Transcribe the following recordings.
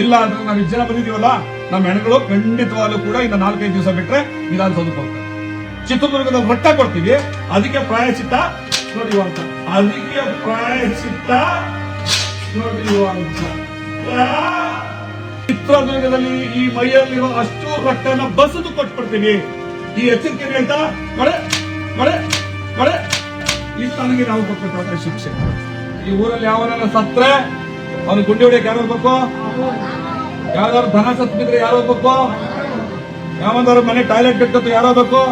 ಇಲ್ಲ ಅಂದ್ರೆ ನಾವು ಇಷ್ಟು ಜನ ಬಂದಿದೀವಲ್ಲ ನಮ್ಮ ಹೆಣ್ಗಳು ಖಂಡಿತವಾಗ್ಲೂ ಕೂಡ ಇನ್ನು ನಾಲ್ಕೈದು ದಿವಸ ಬಿಟ್ರೆ ವಿಧಾನಸೌಧಕ್ಕೆ ಹೋಗ್ತಾರೆ. ಚಿತ್ರದುರ್ಗದ ಮಟ್ಟ ಕೊಡ್ತೀವಿ, ಅದಕ್ಕೆ ಪ್ರಾಯಶ್ಚಿತ್ತ ನೋಡಿ ಅಂತ. ಅದಕ್ಕೆ ಪ್ರಾಯಶ್ಚಿತ್ತ ಅಂತ. ಚಿತ್ರದುರ್ಗದಲ್ಲಿ ಈ ಮೈಯಲ್ಲಿರೋ ಅಷ್ಟು ರಕ್ತನ ಬಸದು ಕೊಟ್ಬಿಡ್ತೀವಿ ಈ ಎಚ್ಚರಿಕೆ ಅಂತ ಮಳೆ ಮಳೆ ಮಳೆ ಇದು ನನಗೆ ನಾವು ಕೊಟ್ಟಿರ್ತಾರೆ ಶಿಕ್ಷೆ. ಈ ಊರಲ್ಲಿ ಯಾವನೆಲ್ಲ ಸತ್ರೆ ಅವನು ಗುಂಡಿ ಹೊಡಿಯಕ್ಕೆ ಯಾರು ಹೋಗ್ಬೇಕು? ಯಾವ್ದಾದ್ರು ಧನ ಸತ್ ಬಿದ್ರೆ ಯಾರು ಹೋಗ್ಬೇಕು? ಯಾವ್ದಾದ್ರು ಮನೆ ಟಾಯ್ಲೆಟ್ ಕಟ್ಕೊತು ಯಾರು ಹೋಗ್ಬೇಕು?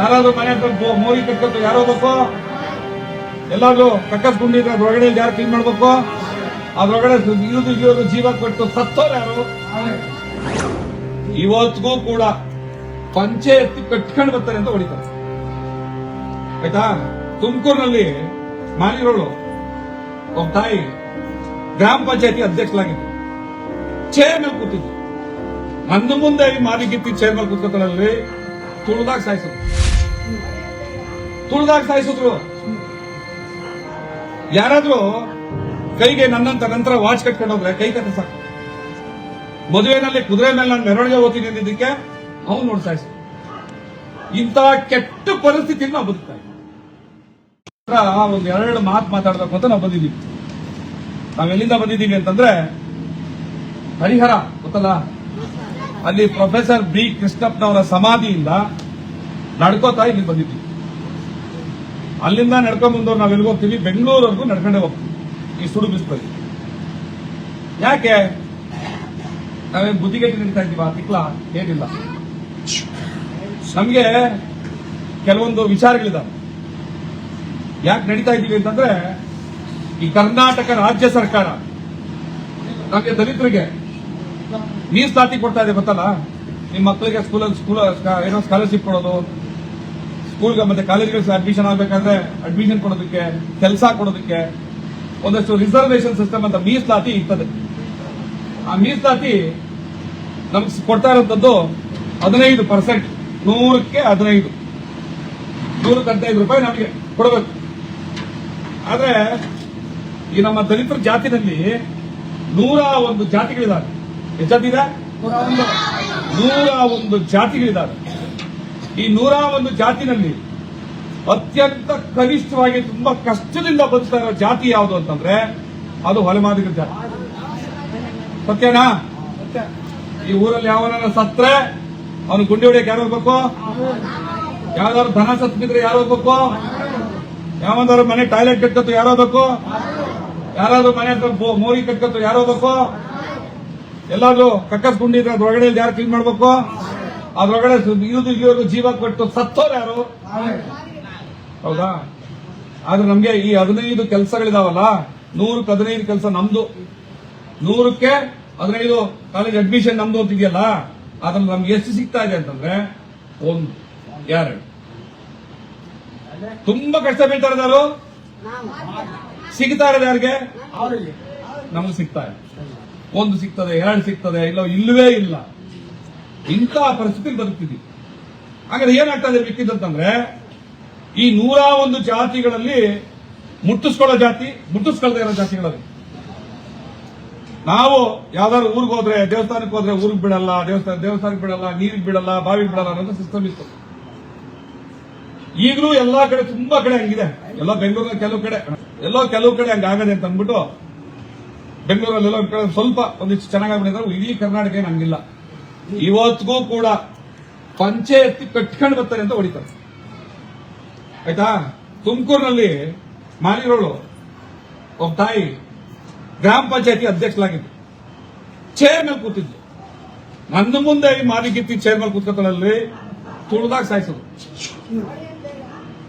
ಯಾರಾದ್ರೂ ಮನೆ ಹತ್ರ ಮೋರಿ ಕಟ್ಕೊತು ಯಾರು ಹೋಗ್ಬೇಕು? ಎಲ್ಲಾದ್ರೂ ಕಕ್ಕಸ್ ಗುಂಡಿ ಇದ್ರೆ ಅದ್ರೊಳಗಡೆ ಯಾರು ಕ್ಲೀನ್ ಮಾಡ್ಬೇಕು? ಅದ್ರೊಳಗಡೆ ಇಳಿದು ಇಳಿಯೋದು ಜೀವ ಕೊಟ್ಟು ಸತ್ತೋರು ಯಾರು? ಇವತ್ತಿಗೂ ಕೂಡ ಪಂಚೆ ಎತ್ತಿ ಕಟ್ಕೊಂಡು ಬರ್ತಾರೆ ಅಂತ ಹೊಡಿತಾರೆ. ಆಯ್ತಾ? ತುಮಕೂರಿನಲ್ಲಿ ಮಾಲಿರೋಳು ಒಬ್ಬ ತಾಯಿ ಗ್ರಾಮ ಪಂಚಾಯತಿ ಅಧ್ಯಕ್ಷರಾಗಿದ್ದೆ ಚೇರ್ ಮೇಲೆ ಕೂತಿದ್ದೆ. ನನ್ನ ಮುಂದೆ ಈ ಮಾರಿಗಿತ್ತಿ ಚೇರ್ ಮೇಲೆ ಕೂತ್ಕೊತಾಳಲ್ರಿ ತುಳಿದಾಗ ಸಾಯಿಸಿದ್ರು. ತುಳಿದಾಗ ಸಾಯಿಸಿದ್ರು. ಯಾರಾದ್ರೂ ಕೈಗೆ ನನ್ನಂತ ನಂತರ ವಾಚ್ ಕಟ್ಕೊಂಡು ಹೋದ್ರೆ ಕೈ ಕಟ್ಟ ಸಾಕು. ಮದುವೆನಲ್ಲಿ ಕುದುರೆ ಮೇಲೆ ನಾನು ಮೆರವಣಿಗೆ ಹೋಗ್ತೀನಿ ಅಂದಿದ್ದಕ್ಕೆ ಅವ್ನು ನೋಡಿ ಸಾಯಿಸ ಇಂಥ ಕೆಟ್ಟ ಪರಿಸ್ಥಿತಿಯಲ್ಲಿ ನಾವು ಬದುಕ್ತಾ ಇದ್ದೀವಿ. ಒಂದ್ ಎರಡು ಮಾತು ಮಾತಾಡ್ಬೇಕು ಅಂತ ನಾವು ಬಂದಿದ್ದೀವಿ. ನಾವ್ ಎಲ್ಲಿಂದ ಬಂದಿದ್ದೀವಿ ಅಂತಂದ್ರೆ, ಹರಿಹರ, ಗೊತ್ತಲ್ಲ? ಅಲ್ಲಿ ಪ್ರೊಫೆಸರ್ ಬಿ. ಕೃಷ್ಣಪ್ಪನವರ ಸಮಾಧಿಯಿಂದ ನಡ್ಕೋತಾ ಇಲ್ಲಿ ಬಂದಿದ್ದೀವಿ. ಅಲ್ಲಿಂದ ನಡ್ಕೊಂಡ್ ಬಂದವ್ರು ನಾವ್ ಹೋಗ್ತೀವಿ? ಬೆಂಗಳೂರವರೆಗೂ ನಡ್ಕೊಂಡೇ ಹೋಗ್ತೀವಿ. ಈ ಸುಡು ಯಾಕೆ? ನಾವೇನ್ ಬುದ್ಧಿಗೆಟ್ಟು ನಿಲ್ತಾ ಇದೀವ ತಿಕ್ಲ, ಏನಿಲ್ಲ. ನಮ್ಗೆ ಕೆಲವೊಂದು ವಿಚಾರಗಳಿದಾವೆ. ಯಾಕೆ ನಡೀತಾ ಇದೀವಿ ಅಂತಂದ್ರೆ ಈ ಕರ್ನಾಟಕ ರಾಜ್ಯ ಸರ್ಕಾರ ನಮಗೆ ದಲಿತರಿಗೆ ಮೀಸಲಾತಿ ಕೊಡ್ತಾ ಇದೆ ಗೊತ್ತಲ್ಲ? ನಿಮ್ಮ ಮಕ್ಕಳಿಗೆ ಸ್ಕೂಲಲ್ಲಿ ಸ್ಕೂಲ್ ಏನೋ ಸ್ಕಾಲರ್ಶಿಪ್ ಕೊಡೋದು ಸ್ಕೂಲ್ಗೆ ಮತ್ತೆ ಕಾಲೇಜ್ಗಳಿಗೆ ಅಡ್ಮಿಷನ್ ಆಗಬೇಕಾದ್ರೆ ಅಡ್ಮಿಷನ್ ಕೊಡೋದಕ್ಕೆ, ಕೆಲಸ ಕೊಡೋದಕ್ಕೆ ಒಂದಷ್ಟು ರಿಸರ್ವೇಶನ್ ಸಿಸ್ಟಮ್ ಅಂತ ಮೀಸಲಾತಿ ಇರ್ತದೆ. ಆ ಮೀಸಲಾತಿ ನಮ್ಗೆ ಕೊಡ್ತಾ ಇರೋಂಥದ್ದು ಹದಿನೈದು ಪರ್ಸೆಂಟ್ ನೂರಕ್ಕೆ ಹದಿನೈದು. ನೂರಕ್ಕೆ ಹದಿನೈದು ರೂಪಾಯಿ ನಮಗೆ ಕೊಡಬೇಕು. ಆದ್ರೆ ಈ ನಮ್ಮ ದಲಿತರ ಜಾತಿನಲ್ಲಿ ನೂರ ಒಂದು ಜಾತಿಗಳಿದಾವೆ ಎಷ್ಟು ಜಾತಿ ಇದೆ? ನೂರ ಒಂದು. ಜಾತಿಗಳಿದ್ದಾರೆ. ಈ ನೂರ ಒಂದು ಜಾತಿನಲ್ಲಿ ಅತ್ಯಂತ ಕನಿಷ್ಠವಾಗಿ ತುಂಬಾ ಕಷ್ಟದಿಂದ ಬದುಕ್ತಾ ಇರೋ ಜಾತಿ ಯಾವುದು ಅಂತಂದ್ರೆ ಅದು ಹೊಲಮಾದಿಗ ಜಾತಿ. ಸತ್ಯನಾ? ಈ ಊರಲ್ಲಿ ಯಾವನ ಸತ್ರೆ? ಅವನು ಗುಂಡಿ ಹೊಡಿಯಕ್ಕೆ ಯಾರು ಹೋಗ್ಬೇಕು? ಯಾವ್ದಾದ್ರು ಧನ ಸತ್ ಬಿದ್ರೆ ಯಾರು ಹೋಗ್ಬೇಕು? ಯಾವ್ದಾದ್ರು ಮನೆ ಟಾಯ್ಲೆಟ್ ಕಟ್ಕೊತು ಯಾರು ಹೋಗ್ಬೇಕು? ಯಾರಾದ್ರೂ ಮನೆ ಹತ್ರ ಮೋರಿ ಕಟ್ಕೊತು ಯಾರು ಹೋಗ್ಬೇಕು? ಎಲ್ಲಾದ್ರೂ ಕಕ್ಕಸ್ಕೊಂಡಿದ್ರೆ ಅದ್ರೊಳಗಡೆ ಯಾರು ಕ್ಲೀನ್ ಮಾಡ್ಬೇಕು? ಅದ್ರೊಳಗಡೆ ಇಳಿದು ಇಳಿಯೋದು ಜೀವ ಕೊಟ್ಟು ಸತ್ತೋರು ಯಾರು? ಹೌದಾ? ಆದ್ರೆ ನಮ್ಗೆ ಈ ಹದಿನೈದು ಕೆಲಸಗಳಿದಾವಲ್ಲ, ನೂರಕ್ಕೆ ಹದಿನೈದು ಕೆಲಸ ನಮ್ದು. ನೂರಕ್ಕೆ ಹದಿನೈದು ಕಾಲೇಜ್ ಅಡ್ಮಿಷನ್ ನಮ್ದು ಅಂತ ಇದೆಯಲ್ಲ ಅದ್ರಲ್ಲಿ ನಮ್ಗೆ ಎಷ್ಟು ಸಿಗ್ತಾ ಇದೆ ಅಂತಂದ್ರೆ ಒಂದು, ಎರಡು. ತುಂಬಾ ಕಷ್ಟ ಬೀಳ್ತಾರೆ ಸಿಗ್ತಾ ಇರೋದು ಯಾರಿಗೆ? ನಮ್ಗೆ ಸಿಗ್ತಾ ಇಲ್ಲ. ಒಂದು ಸಿಗ್ತದೆ, ಎರಡು ಸಿಗ್ತದೆ, ಇಲ್ಲ ಇಲ್ಲವೇ ಇಲ್ಲ. ಇಂಥ ಪರಿಸ್ಥಿತಿ ಬದುಕ್ತಿದ್ವಿ ಹಾಗಾದ್ರೆ ಏನಾಗ್ತಾ ಇದೆ ಮಿಕ್ಕಿದಂತಂದ್ರೆ, ಈ ನೂರ ಒಂದು ಜಾತಿಗಳಲ್ಲಿ ಮುಟ್ಟಿಸ್ಕೊಳ್ಳೋ ಜಾತಿ ಮುಟ್ಟಿಸ್ಕೊಳ್ಳದೆ ಇರೋ ಜಾತಿಗಳಲ್ಲಿ. ನಾವು ಯಾವ್ದಾದ್ರು ಊರಿಗೆ ಹೋದ್ರೆ, ದೇವಸ್ಥಾನಕ್ಕೆ ಹೋದ್ರೆ ಊರಿಗೆ ಬಿಡಲ್ಲ, ದೇವಸ್ಥಾನ, ದೇವಸ್ಥಾನಕ್ಕೆ ಬಿಡಲ್ಲ, ನೀರಿಗೆ ಬಿಡಲ್ಲ, ಬಾವಿಗೆ ಬಿಡಲ್ಲ ಅನ್ನೋ ಸಿಸ್ಟಮ್ ಇತ್ತು. ಈಗಲೂ ಎಲ್ಲಾ ಕಡೆ ತುಂಬಾ ಕಡೆ ಹಂಗಿದೆ. ಎಲ್ಲ ಬೆಂಗಳೂರಿನ ಕೆಲವು ಕಡೆ. ಎಲ್ಲೋ ಕೆಲವು ಕಡೆ ಹಂಗಾಗದೆ ಅಂತ ಅಂದ್ಬಿಟ್ಟು ಬೆಂಗಳೂರಲ್ಲಿ ಎಲ್ಲೋ ಕಡೆ ಸ್ವಲ್ಪ ಒಂದಿಷ್ಟು ಚೆನ್ನಾಗಿ ಇಡೀ ಕರ್ನಾಟಕ ಏನು ಹಂಗಿಲ್ಲ. ಇವತ್ತಿಗೂ ಕೂಡ ಪಂಚೆ ಎತ್ತಿ ಕಟ್ಕೊಂಡು ಬರ್ತಾರೆ ಅಂತ ಹೊಡಿತಾರೆ. ಆಯ್ತಾ? ತುಮಕೂರಿನಲ್ಲಿ ಮಾಲಿರೋಳು ಒಬ್ಬ ತಾಯಿ ಗ್ರಾಮ ಪಂಚಾಯತಿ ಅಧ್ಯಕ್ಷರಾಗಿದ್ದು ಚೇರ್ ಮೇಲೆ ಕೂತಿದ್ದು ನನ್ನ ಮುಂದೆ ಈ ಮಾಲಿಗಿತ್ತಿ ಚೇರ್ ಮೇಲೆ ಕೂತ್ಕೊತಾಳಲ್ರಿ ತುಳಿದಾಗ ಸಾಯಿಸಿದ್ರು.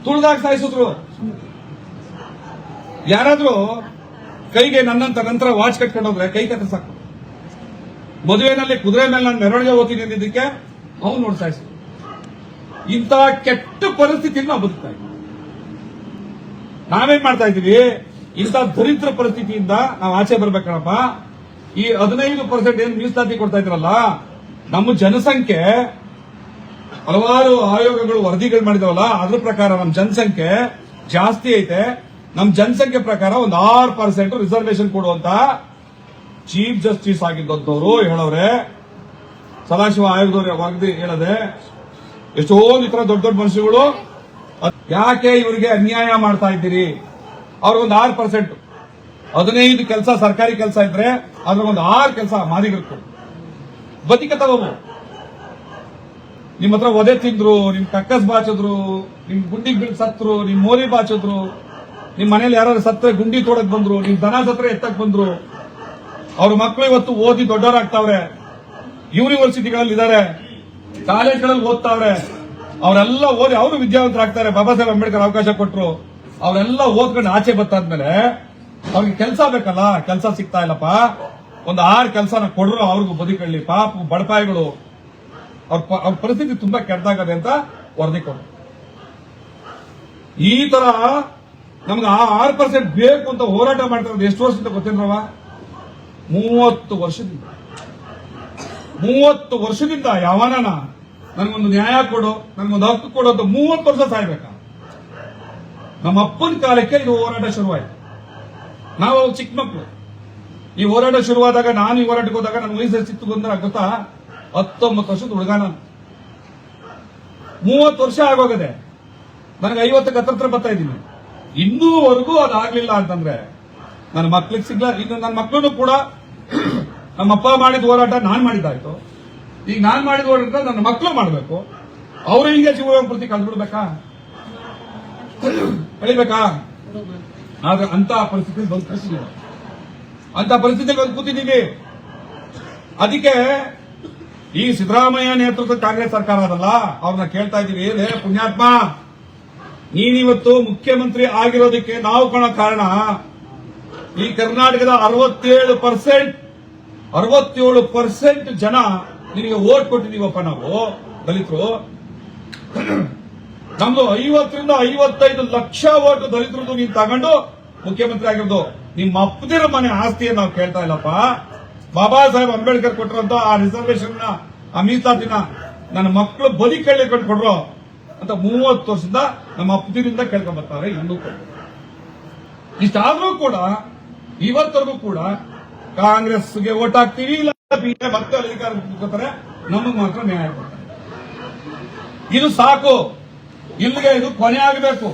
ತುಳಿದಾಗ ಸಾಯಿಸಿದ್ರು. ಯಾರಾದ್ರೂ ಕೈಗೆ ನನ್ನಂತ ನಂತರ ವಾಚ್ ಕಟ್ಕೊಂಡು ಹೋದ್ರೆ ಕೈ ಕತ್ತ ಸಾಕು. ಮದುವೆನಲ್ಲಿ ಕುದುರೆ ಮೇಲೆ ನಾನು ಮೆರವಣಿಗೆ ಹೋಗ್ತೀನಿ ಅಂದಿದ್ದಕ್ಕೆ ಅವ್ನು ನೋಡ್ತಾ ಸಾಯಿಸಿದ್ರು ಇಂಥ ಕೆಟ್ಟ ಪರಿಸ್ಥಿತಿಯಲ್ಲಿ ನಾವು ಬದುಕ್ತಾ ಇದ್ದೀವಿ ನಾವೇನ್ ಮಾಡ್ತಾ ಇದೀವಿ ಇಂಥ ದರಿದ್ರ ಪರಿಸ್ಥಿತಿಯಿಂದ ನಾವು ಆಚೆ ಬರ್ಬೇಕಣಪ್ಪ ಈ ಹದಿನೈದು ಪರ್ಸೆಂಟ್ ಏನ್ ಮೀಸಲಾತಿ ಕೊಡ್ತಾ ಇದ್ರಲ್ಲ, ನಮ್ಮ ಜನಸಂಖ್ಯೆ ಹಲವಾರು ಆಯೋಗಗಳು ವರದಿಗಳು ಮಾಡಿದವಲ್ಲ, ಅದ್ರ ಪ್ರಕಾರ ನಮ್ಮ ಜನಸಂಖ್ಯೆ ಜಾಸ್ತಿ ಐತೆ. ನಮ್ಮ ಜನಸಂಖ್ಯೆ ಪ್ರಕಾರ ಒಂದು ಆರು ಪರ್ಸೆಂಟ್ ರಿಸರ್ವೇಶನ್ ಕೊಡುವಂತ ಚೀಫ್ ಜಸ್ಟಿಸ್ ಆಗಿದ್ದಂಥವ್ರು ಹೇಳವ್ರೆ. ಸದಾಶಿವ ಆಯೋಗದವ್ರು ವಾಗ್ದಿ ಹೇಳದೆ? ಎಷ್ಟೊಂದು ಇತರ ತರ ದೊಡ್ಡ ದೊಡ್ಡ ಮನುಷ್ಯಗಳು ಯಾಕೆ ಇವರಿಗೆ ಅನ್ಯಾಯ ಮಾಡ್ತಾ ಇದ್ದೀರಿ? ಅವ್ರಿಗೊಂದು ಆರು ಪರ್ಸೆಂಟ್ ಹದಿನೈದು ಕೆಲಸ, ಸರ್ಕಾರಿ ಕೆಲಸ ಇದ್ರೆ ಅದ್ರಗೊಂದು ಆರು ಕೆಲಸ ಮಾದಿಗರು ಬದಿಕ ತಗೋಬು ನಿಮ್ಮ ಹತ್ರ ಒದೆ ತಿಂದ್ರು, ನಿಮ್ ಕಕ್ಕಸ್ ಬಾಚಿದ್ರು, ನಿಮ್ ಗುಂಡಿ ಬೀಳ್ ಸತ್ರು ನಿಮ್ ಮೋರಿ ಬಾಚಿದ್ರು ನಿಮ್ ಮನೇಲಿ ಯಾರು ಸತ್ತರೆ, ಗುಂಡಿ ತೋಡಕ್ ಬಂದ್ರು, ನಿಮ್ ದನ ಸತ್ರ ಎತ್ತಕ್ ಬಂದ್ರು, ಅವ್ರ ಮಕ್ಕಳು ಇವತ್ತು ಓದಿ ದೊಡ್ಡವರಾಗ್ತಾವ್ರೆ ಯೂನಿವರ್ಸಿಟಿಗಳಲ್ಲಿ ಇದಾರೆ ಕಾಲೇಜ್ಗಳಲ್ಲಿ ಓದ್ತಾವ್ರೆ, ಅವರೆಲ್ಲ ಓದಿ, ಅವರು ವಿದ್ಯಾವಂತರಾಗ್ತಾರೆ, ಬಾಬಾ ಸಾಹೇಬ್ ಅಂಬೇಡ್ಕರ್ ಅವಕಾಶ ಕೊಟ್ರು, ಅವರೆಲ್ಲ ಓದ್ಕೊಂಡು ಆಚೆ ಬತ್ತಾದ್ಮೇಲೆ ಅವ್ರಿಗೆ ಕೆಲಸ ಬೇಕಲ್ಲ, ಕೆಲಸ ಸಿಗ್ತಾ ಇಲ್ಲಪ್ಪ, ಒಂದು ಆರು ಕೆಲಸನ ಕೊಡ್ರು, ಅವ್ರಿಗೂ ಬದುಕಳ್ಳಿ, ಪಾಪ ಬಡಪಾಯಿಗಳು, ಅವ್ರ ಅವ್ರ ಪರಿಸ್ಥಿತಿ ತುಂಬಾ ಕೆಟ್ಟದಾಗದೆ ಅಂತ ವರದಿ ಕೊಡ್ರು. ಈ ತರ ನಮ್ಗೆ ಆ ಆರು ಪರ್ಸೆಂಟ್ ಬೇಕು ಅಂತ ಹೋರಾಟ ಮಾಡ್ತಾ ಇರೋದು ಎಷ್ಟು ವರ್ಷದಿಂದ ಗೊತ್ತೇನ್ರವ ಮೂವತ್ತು ವರ್ಷದಿಂದ. ಮೂವತ್ತು ವರ್ಷದಿಂದ ಯಾವನ ನನಗೊಂದು ನ್ಯಾಯ ಕೊಡು, ನನಗೊಂದು ಹಕ್ಕು ಕೊಡು ಅಂತ ಮೂವತ್ತು ವರ್ಷ ಸಾಯ್ಬೇಕ? ನಮ್ಮ ಅಪ್ಪನ ಕಾಲಕ್ಕೆ ಇದು ಹೋರಾಟ ಶುರುವಾಯಿತು. ನಾವು ಚಿಕ್ಕ ಮಕ್ಕಳು ಈ ಹೋರಾಟ ಶುರುವಾದಾಗ, ನಾನು ಈ ಹೋರಾಟಕ್ಕೆ ಹೋದಾಗ ನನ್ನ ವಯಸ್ಸು ಸಿತ್ತು ಬಂದ್ರೆ ಗೊತ್ತಾ? ಹತ್ತೊಂಬತ್ತು ವರ್ಷದ ಹುಡುಗ ನಾನು. ಮೂವತ್ತು ವರ್ಷ ಆಗೋಗದೆ. ನನಗೆ ಐವತ್ತಕ್ಕೆ ಹತ್ರ ಬರ್ತಾ ಇದ್ದೀನಿ. ಇನ್ನೂವರೆಗೂ ಅದಾಗ್ಲಿಲ್ಲ ಅಂತಂದ್ರೆ ನನ್ನ ಮಕ್ಳಿಗೆ ಸಿಗ್ಲ, ಇನ್ನು ನನ್ನ ಮಕ್ಕಳು ಕೂಡ ನಮ್ಮಪ್ಪ ಮಾಡಿದ ಹೋರಾಟ ನಾನ್ ಮಾಡಿದ್ದಾಯ್ತು. ಈಗ ನಾನ್ ಮಾಡಿದ ಹೋರಾಟ ನನ್ನ ಮಕ್ಕಳು ಮಾಡಬೇಕು. ಅವರು ಹಿಂಗೆ ಜೀವನ ಪ್ರತಿ ಕಳ್ದ್ಬಿಡ್ಬೇಕಾ? ಕಳಿಬೇಕಾ? ಆದ್ರೆ ಅಂತ ಪರಿಸ್ಥಿತಿ ಬಂದು ಕೂತಿದ್ದೀವಿ ಅಂತ ಪರಿಸ್ಥಿತಿ ಬಂದು ಕೂತಿದ್ದೀವಿ ಅದಕ್ಕೆ ಈ ಸಿದ್ದರಾಮಯ್ಯ ನೇತೃತ್ವದ ಕಾಂಗ್ರೆಸ್ ಸರ್ಕಾರ ಅದಲ್ಲ. ಅವ್ರನ್ನ ಕೇಳ್ತಾ ಇದೀವಿ ಏನೇ ಪುಣ್ಯಾತ್ಮ ನೀನಿವತ್ತು ಮುಖ್ಯಮಂತ್ರಿ ಆಗಿರೋದಕ್ಕೆ ನಾವು ಕಾಣ ಕಾರಣ ಈ ಕರ್ನಾಟಕದ ಅರವತ್ತೇಳು ಪರ್ಸೆಂಟ್ ಅರವತ್ತೇಳು ಪರ್ಸೆಂಟ್ ಜನ ನಿನಗೆ ಓಟ್ ಕೊಟ್ಟಿದ್ದೀವಪ್ಪ ನಾವು, ದಲಿತರು. ನಮ್ದು ಐವತ್ತರಿಂದ ಐವತ್ತೈದು ಲಕ್ಷ ಓಟ್ ದಲಿತರದ್ದು ನೀನ್ ತಗೊಂಡು ಮುಖ್ಯಮಂತ್ರಿ ಆಗಿರೋದು. ನಿಮ್ಮ ಅಪ್ಪದಿರ ಮನೆ ಆಸ್ತಿಯನ್ನು ನಾವು ಕೇಳ್ತಾ ಇಲ್ಲಪ್ಪ. ಬಾಬಾ ಸಾಹೇಬ್ ಅಂಬೇಡ್ಕರ್ ಕೊಟ್ಟರಂತ ಆ ರಿಸರ್ವೇಶನ್ ದಿನ ನನ್ನ ಮಕ್ಕಳು ಬಲಿ ಕೇಳಿಕೊಂಡು ಕೊಡ್ರು ಅಂತ ಮೂವತ್ತು ವರ್ಷದಿಂದ ನಮ್ಮ ಅಪ್ಪದಿರಿಂದ ಕೇಳ್ಕೊಂಡ್ ಬರ್ತಾರೆ ಇನ್ನೂ ಕೂಡ. ಇಷ್ಟಾದ್ರೂ ಕೂಡ ಇವತ್ತರೆಗೂ ಕೂಡ ಕಾಂಗ್ರೆಸ್ಗೆ ಓಟ್ ಹಾಕ್ತೀವಿ, ಇಲ್ಲ ಮತ್ತೆ ಅಧಿಕಾರ ಕೂತ್ಕೋತಾರೆ ನಮಗ್ ಮಾತ್ರ ನ್ಯಾಯ ಕೊಡ್ತಾರೆ. ಇದು ಸಾಕು. ಇಲ್ಲಿಗೆ ಇದು ಕೊನೆ ಆಗಬೇಕು.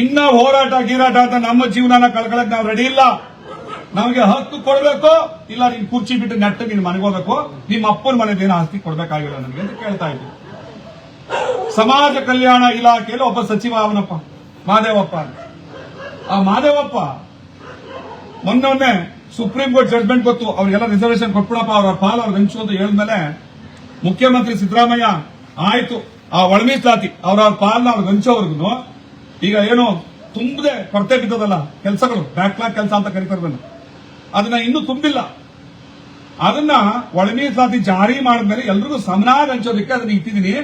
ಇನ್ನ ಹೋರಾಟ, ಗೀರಾಟ ಅಂತ ನಮ್ಮ ಜೀವನನ ಕಳ್ಕೊಳಕ್ ನಾವು ರೆಡಿ ಇಲ್ಲ. ನಮಗೆ ಹಕ್ಕು ಕೊಡಬೇಕು, ಇಲ್ಲ ನೀನ್ ಕುರ್ಚಿ ಬಿಟ್ಟು ನೆಟ್ಟು ನೀನ್ ಮನೆಗೆ ಹೋಗ್ಬೇಕು. ನಿಮ್ಮ ಅಪ್ಪನ ಮನೆದೇನು ಆಸ್ತಿ ಕೊಡ್ಬೇಕಾಗಿಲ್ಲ ನನಗೆ ಅಂತ ಕೇಳ್ತಾ ಇದ್ವಿ ಸಮಾಜ ಕಲ್ಯಾಣ ಇಲಾಖೆಯಲ್ಲಿ ಒಬ್ಬ ಸಚಿವ ಅವನಪ್ಪ. ಮಾದೇವಪ್ಪ ಆ ಮಾದೇವಪ್ಪ, ಮೊನ್ನೆ ಸುಪ್ರೀಂ ಕೋರ್ಟ್ ಜಡ್ಜ್ಮೆಂಟ್ ಗೊತ್ತು ಅವ್ರಿಗೆಲ್ಲ ರಿಸರ್ವೇಶನ್ ಕೊಟ್ಬಿಡಪ್ಪ, ಅವ್ರ ಪಾಲ್ ಅವ್ರ ಹೆಂಚು ಅಂತ ಹೇಳಿದ್ಮೇಲೆ ಮುಖ್ಯಮಂತ್ರಿ ಸಿದ್ದರಾಮಯ್ಯ ಆಯ್ತು. ಆ ಒಳಮೀಸಲಾತಿ ಅವ್ರ ಅವ್ರ ಪಾಲ್ನ ಅವ್ರ ಹಂಚೋವರ್ಗು ಈಗ ಏನು ತುಂಬದೆ ಕೊರತೆ ಬಿದ್ದದಲ್ಲ ಕೆಲಸಗಳು ಬ್ಯಾಕ್ಲಾಗ್ ಕೆಲಸ ಅಂತ ಕರೀತಾರೆ ಅದನ್ನ. ಇನ್ನೂ ತುಂಬಿಲ್ಲ. ಅದನ್ನ ಒಳಮೀಸಲಾತಿ ಜಾರಿ ಮಾಡಿದ್ಮೇಲೆ ಎಲ್ರಿಗೂ ಸಮನಾಗಿ ಹಂಚೋದಕ್ಕೆ ಅದನ್ನ ಇಟ್ಟಿದ್ದೀನಿ.